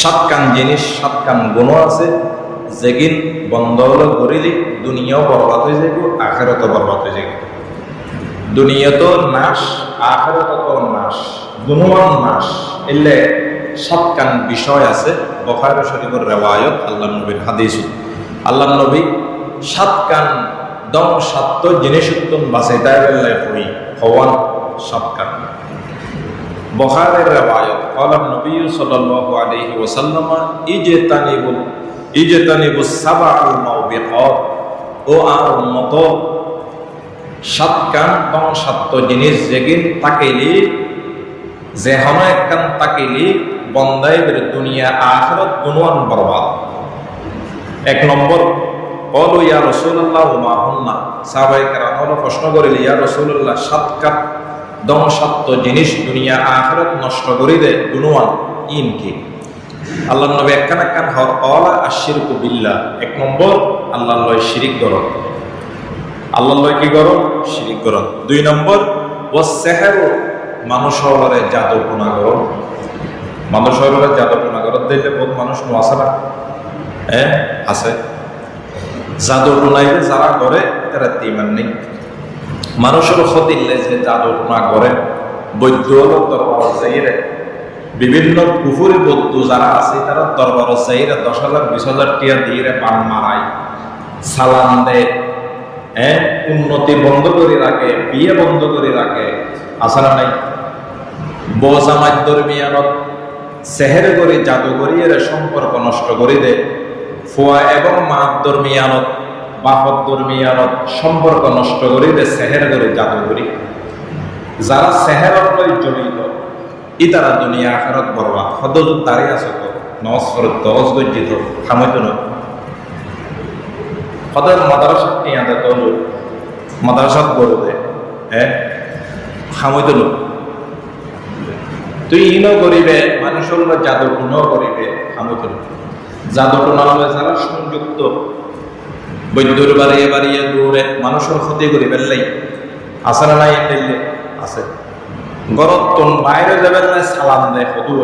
সাতকান জিনিস, সাতকান গুণ আছে যেগিন বন্ধ হলো করিলি দুনিয়াও বরবাদ হয়ে যাইব, আখেরতও বরবাদ হয়ে যাইব। দুনিয়া তো নাশ আখেরত তো নাশ, গুণমান নাশ। এলে সাতকান বিষয় আছে, বখার শরীফের রেওয়ায়ত, আল্লাহ নবীর হাদিস। আল্লাহ নবী সাতকান দম সাত্য জিনিস উত্তম বাসে তাই বেলায় হই হওয়ান সাতকান। বহারের রেওয়ায়ত। কলাম নবী সাল আলহি ওসাল্লাম ইজে তানিবুল ইজে তানিবুল সাবাউল মাউবিকাত। ও আর উন্নত সাত কান সাত্য জিনিস যেগিন তাকেলি, যে হন একান তাকেলি বন্দাইবের দুনিয়া আখরত গুণওয়ান বরবাদ। এক নম্বর অলু ইয়া রসুল্লাহ মাহুন্না সাহবাহিকেরা হল প্রশ্ন করিল ইয়া রসুল্লাহ সাত কাপ দম জিনিস দুনিয়া আখরত নষ্ট করে দেয় গুণওয়ান ইন কি আল্লাহ নবী একখান একখান অলা আশির বিল্লাহ। এক নম্বর আল্লাহ শিরিক গরম। আল্লাহ কি গরম? শিরিক গরম। দুই নম্বর ও সেহের মানুষ হরে জাদু গুণা গরম। মানুষ হরে জাদু গুণা গরম দিলে বহুত মানুষ নো না? হ্যাঁ আছে। জাদু গুণাইলে যারা করে, তারা তিমান নেই। মানুষের ক্ষতিলে যে জাদু গুণা করে, বৈদ্য দরবার বিভিন্ন পুকুরে বৌদ্ধ যারা আছে, তারা দরবার যাইরে দশ হাজার, বিশ হাজার টিয়া দিয়ে পান মারায়। সালাম দেয় উন্নতি বন্ধ করে রাখে, বিয়ে বন্ধ করে রাখে। আসারা নাই বসামাজ দরমিয়ানত, সেহের করে জাদু করিয়ে সম্পর্ক নষ্ট করে দেয় ফোয়া এবং মাপ দরমিয়ানত বাপত দরমিয়ানত সম্পর্ক নষ্ট করে দেয় সেহের করে জাদু করি। যারা সেহেরত জড়িত ই তারা দুনিয়া আখেরত বরবাদ। সদজুত তারই আছে তো দজ গজ্জিত টিয়াতে তলু মাদ্রাসাত দে হ্যাঁ তুই ইনো করিবে, মানুষের জাদু টুনো করিবে না জাদু টুনা হলে যারা সংযুক্ত বৈদ্যুর বাড়িয়ে বাড়িয়ে দৌড়ে মানুষের ক্ষতি করি পেললেই আছে না নাই দিল্লি আছে। গরত বাইরে যাবেন নাই, সালাম দেয় সদু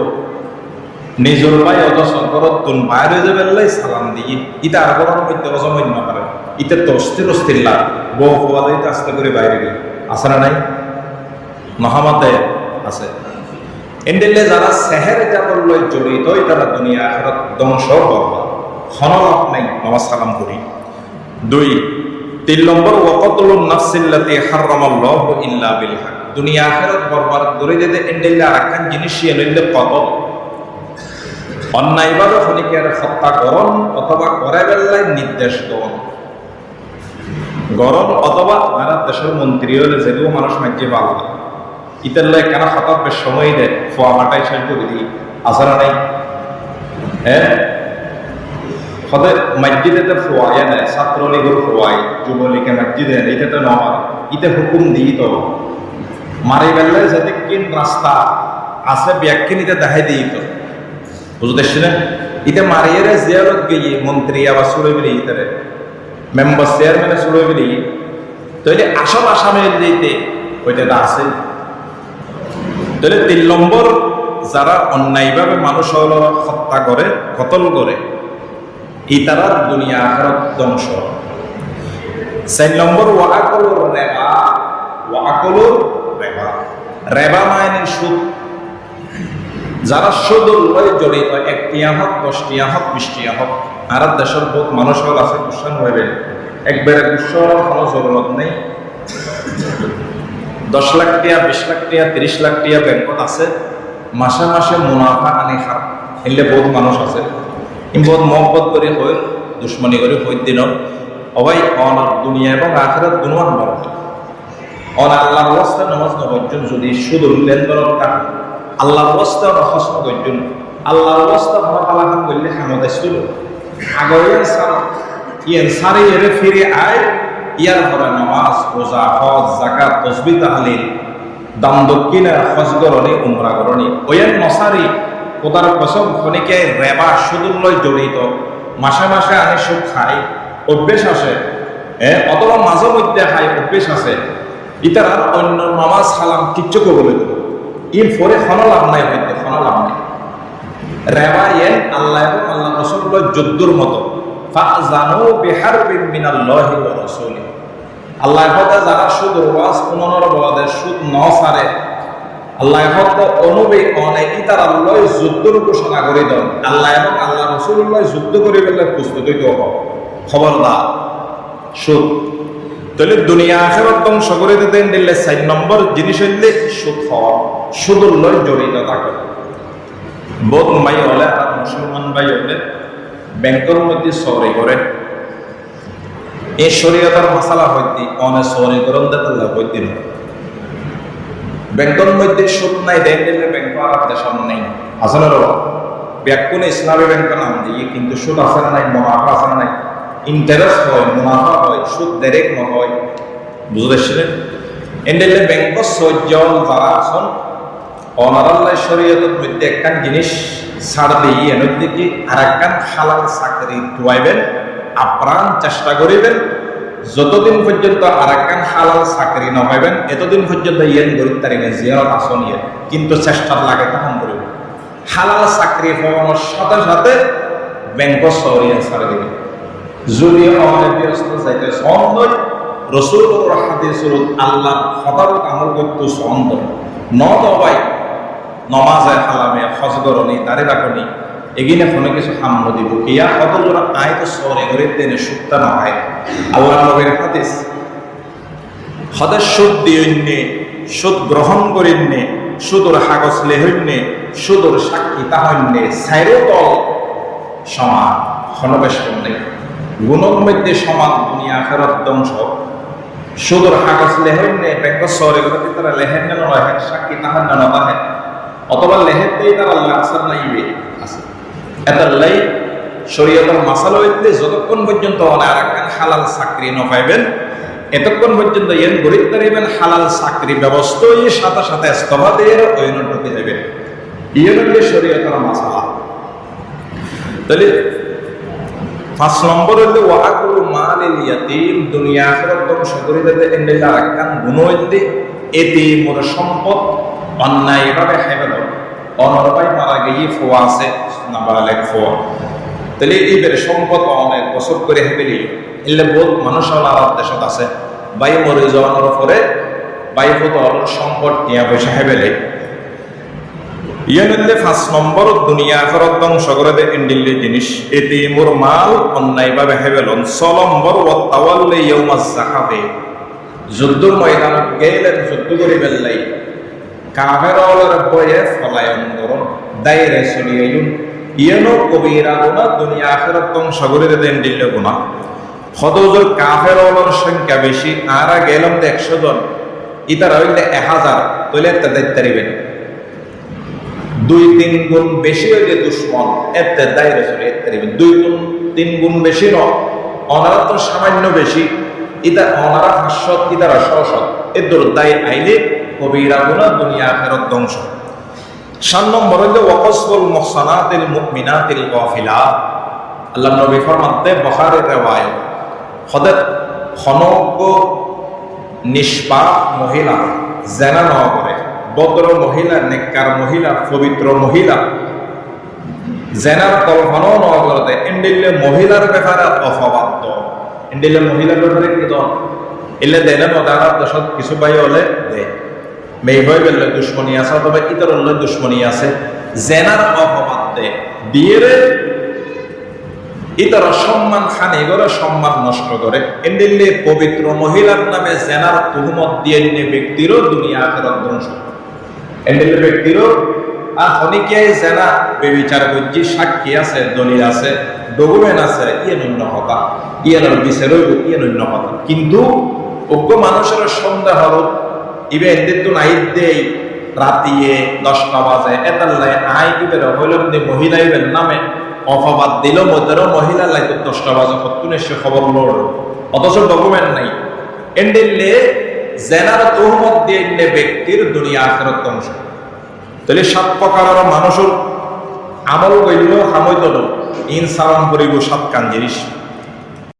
নিজের পাই অথচ গরত বাইরে যাবেন নাই, সালাম দিয়ে। ইটা আর গরম করতে অসময় না পারে ইতে তো অস্থির অস্থির লাগ বউ ফোয়া দিতে আস্তে করে বাইরে গিয়ে আছে না নাই? মহামাতে আছে। এন্ডেলে যারা সেহের জাতর জড়িত তারা দুনিয়া আখেরাত ধ্বংস করবা। হনলাভ নাই সালাম করি। দুই, তিন নম্বর ওয়াকতুল নাফসিল্লাতি হারামাল্লাহু ইল্লা বিল হক। দুনিয়া আখিরাত বরবাদ করে দিতে এন্ডেলে আরাকান জিনিস এলইলে কতল অন্যায়ভাবে খনিকের হত্যা করণ অথবা করে বেল্লাই নির্দেশ দেন গরম অথবা ভারত দেশের মন্ত্রী হলে যেগুলো মানুষ মাঝে পাল ইতাল্লাই কেন হতাবের সময় দেয়? ফোয়া মাটাই সাহায্য করি আসারা নাই। হ্যাঁ? সদায় মসজিদেতে ফোয়াই নেয় ছাত্রলীগের ফোয়াই, যুবলীগে মসজিদে এইটা তো নমার ইতে হুকুম দিই তো। মারি বেললে যাতে কিন রাস্তা আছে ব্যাখ্যানিতে দেখাই দিই তো। বুঝতে না? ইতে মারিয়ে জিয়ারত গিয়ে মন্ত্রী আবার সুরে বিলি ইতারে মেম্বার চেয়ারম্যানে সুরে বিলি তাহলে আসল আসামে দিতে ওইটা আছে। তাহলে তিন নম্বর, যারা অন্যায়ভাবে মানুষ হত্যা করে, কতল করে ইতারার দুনিয়া আখরত ধ্বংস। চার নম্বর ওয়াকলুর রেবা। ওয়াকলুর রেবা। রেবা মাইনের সুদ। যারা সুদুর লয় জড়িত একটিয়া হোক দশটিয়া হোক বিশটিয়া হোক আর দেশের বহুত মানুষ হল আছে কুসান হইবে একবারে কুসর কোনো জরুরত নেই। দশ লাখ টিয়া, বিশ লাখ টিয়া, তিরিশ লাখ টিয়া ব্যাংকত আছে। মাসে মাসে মুনাফা আনি খাপ এলে বহুত মানুষ আছে। বহুত মহব্বত করে হই, দুশ্মনী করে হই দিন অবাই, অন দুনিয়া এবং আখেরাত দুনুয়ান বড়। অন আল্লাহর অবস্থা নামাজ নবজন যদি শুধু লেনদেন কাট আল্লাহর অবস্থা হসম গজন আল্লাহর ভালো পালাখান করলে হামদে ছিল আগরিয়ান সার ইয়ান সারে এরে ফিরে আয়। ইয়ার পরে নামাজ, রোজা, হজ জাকাত তসবি, তাহলিল, দাম দক্ষিণা, হজ গরণী, উমরা গরণী। ওয়ান নসারি কোদার কসম, খনিকে রেবা সুদূর লয় জড়িত। মাসে মাসে আনি সুদ খাই, অভ্যেস আছে। হ্যাঁ অথবা মাঝে মধ্যে খাই, অভ্যেস আছে। ইতার আর অন্য নামাজ সালাম কিচ্ছু করবলে দেব ইন ফরে খন লাভ নাই হইতে খন লাভ নাই। রেওয়ায়েন আল্লাহ এবং আল্লাহ রসুল্লাহ যুদ্ধর মতো। ফাজানু বিহারবিন মিনাল্লাহি ওয়া রাসূলি আল্লাহ যারা সুদ ওয়াজ পুনর বলাদে সুদ ন সারে আল্লাহ হতে অনুবে অনেক তার আল্লাহ যুদ্ধর ঘোষণা করে দেন? আল্লাহ এবং আল্লাহ রসুল্লাহ যুদ্ধ করে ফেললে সুদ তাহলে দুনিয়া আখেরত ধ্বংস করে দিতেন দিলে চার নম্বর জিনিস হইলে সুদ হওয়া সুদুর লয় জড়িত থাকে। বোধ মাই হলে আর মুসলমান ভাই হলে ব্যাংকের মধ্যে সরি করে। এই শরীয়তার মশালা হইতে অনেক সরি করন দেতাল্লা হইতে ব্যাংকের মধ্যে সুদ নাই, দেন দিলে ব্যাংক আর দেশন নেই। আসলে ব্যাকুন ইসলামী ব্যাংক নাম দিয়ে কিন্তু সুদ না নাই, মুনাফা না নাই। ইন্টারেস্ট হয়, মুনাফা হয়, সুদ ডাইরেক্ট নহয় বুঝতে পারছিলেন? এন্ডেলে ব্যাংক সজ্জল যারা আছেন, অনারাল্লাহ শরীয়তের মধ্যে একখান জিনিস ছাড় দিয়ে এনের দিকে আর একখান হালাল চাকরি ধোয়াইবেন, আপ্রাণ চেষ্টা করিবেন যতদিন পর্যন্ত আর একখান হালাল চাকরি নহাইবেন এতদিন পর্যন্ত ইয়েন গরিব তারিখে জিয়ারত আসন ইয়ে কিন্তু চেষ্টার লাগে তখন করিব। হালাল চাকরি পাওয়ানোর সাথে সাথে ব্যাংক সরিয়ে ছাড় দিবে। যদি আমাদের ব্যস্ত যাইতে সন্দয় রসুল হাদিসুল আল্লাহ হঠাৎ আমল করতো সন্দয় ন নমাজে হালামে হজগরণি দাঁড়ে রাখনি এগিনে ফোনে কিছু হাম্ম দিব কিয়া কত জোড়া আয় তো সরে করে তেনে সুক্তা নয় আল্লাহ নবীর হাদিস হদের সুদ দিয়ন্যে সুদ গ্রহণ সুদূর সুদূর সাক্ষী তাহন্যে সাইরো দল সমান হনবেশ করলে। গুণর মধ্যে সমান দুনিয়া ফেরত ধ্বংস। সুদূর হাগজ লেহন্যে ব্যাংক সরে করে তারা লেহেন্যে নয়, সাক্ষী তাহান্য নতাহে অথবা লেহেতেই তারা লাকসার নাইবে। আছে। যতক্ষণ পর্যন্ত হালাল চাকরি ন পাইবেন, এতক্ষণ পর্যন্ত হালাল চাকরি ব্যবস্থা এই সাথে সাথে ঢুকে ইয়ে মাসালা। তাহলে পাঁচ নম্বর হইলে দুনিয়া গুণ সম্পদ অন্যায়ভাবে অনরবাই মারা গিয়ে ফোয়া আছে নাবালেক ফোয়া। তাহলে এইবার সম্পদ অনেক বছর করে হেবেলি এলে বহুত মানুষ আর দেশত আছে। বাই মরে যাওয়ানোর পরে বাই ফতর সম্পদ টিয়া পয়সা হেবেলে ইয়ানলে পাঁচ নম্বর দুনিয়া আখরত ধ্বংস করে দে ইন্ডিল্লি জিনিস। এতে মোর মাল অন্যায়ভাবে হেবেলন সলম্বর ও তাওয়াল্লে ইয়ৌমাজ জাকাতে যুদ্ধ ময়দানত গেলেন যুদ্ধ করে বেল্লাই কাফেরওয়ালার বয়ে ফলায়ন করুন দায়রে চলিয়াইন ইয়েনো কবিরা গুণা, দুনিয়া আখেরাত ধ্বংস করে দেন দিল্লে গুণা। হতজোর কাফেরওয়ালার সংখ্যা বেশি, আরা গেলাম তো একশো জন। ইতারা হইলে এক হাজার তৈলে একটা দায়িত্ব দুই তিন গুণ বেশি হইলে দুশ্মন এতে দায়রে চলে এতে দুই গুণ, তিন গুণ বেশি ন অনারা তো সামান্য বেশি। ইতা অনারা হাস্যত ইতারা সসৎ এদের দায় আইলে কবিরা গুণা দুনিয়া ফেরত ধ্বংস। সাত নম্বর হইলে, ওয়াকসবুল মুহসানাতিল মুমিনাতিল গাফিলা। আল্লাহ নবী ফরমাতে বখারের রেওয়ায় হদত খনজ্ঞ নিষ্পাপ মহিলা, জেনা ন করে, বদ্র মহিলা, নেককার মহিলা, পবিত্র মহিলা, জেনার কল্পনাও ন করতে এন্ডিলে মহিলার ব্যাপারে অফবাদ্য এন্ডিলে মহিলার ব্যাপারে কি দন এলে দেলে নদারার দশত কিছু পাই হলে দে হয়ে গেলে দুশ্মনী আছে অথবা ইতর দুশ্মনী আছে। জেনার দে বিয়েরে সম্মান খানি করে সম্মান নষ্ট করে। পবিত্র মহিলার নামে জেনার তুহমত দিয়ে নিয়ে ব্যক্তিরও দুনিয়া ধ্বংস ব্যক্তিরও আর জেনা বেবিচার সাক্ষী আছে, দলিল আছে, ডকুমেন্ট আছে ইয়ে নন্য হতা ইয়ে বিচার ইয়ে নন্য হতা কিন্তু অজ্ঞ মানুষের সন্দেহ ইবে এদের তো নাই দেই রাতিয়ে দশটা বাজে। এতাল্লাই আই ইবের হইলাম মহিলা ইবের নামে অফাবাদ দিল মধ্যেরও মহিলা লাইতে দশটা বাজে কত্তুনে সে খবর লোড। অথচ ডকুমেন্ট নাই। এন্ডিল্লে জেনার তহমত দিয়ে ব্যক্তির দুনিয়া আখেরত ধ্বংস। তাহলে সাত প্রকারের মানুষের আমল কইলেও হামইত ইনসান করিব সাত কান জিনিস।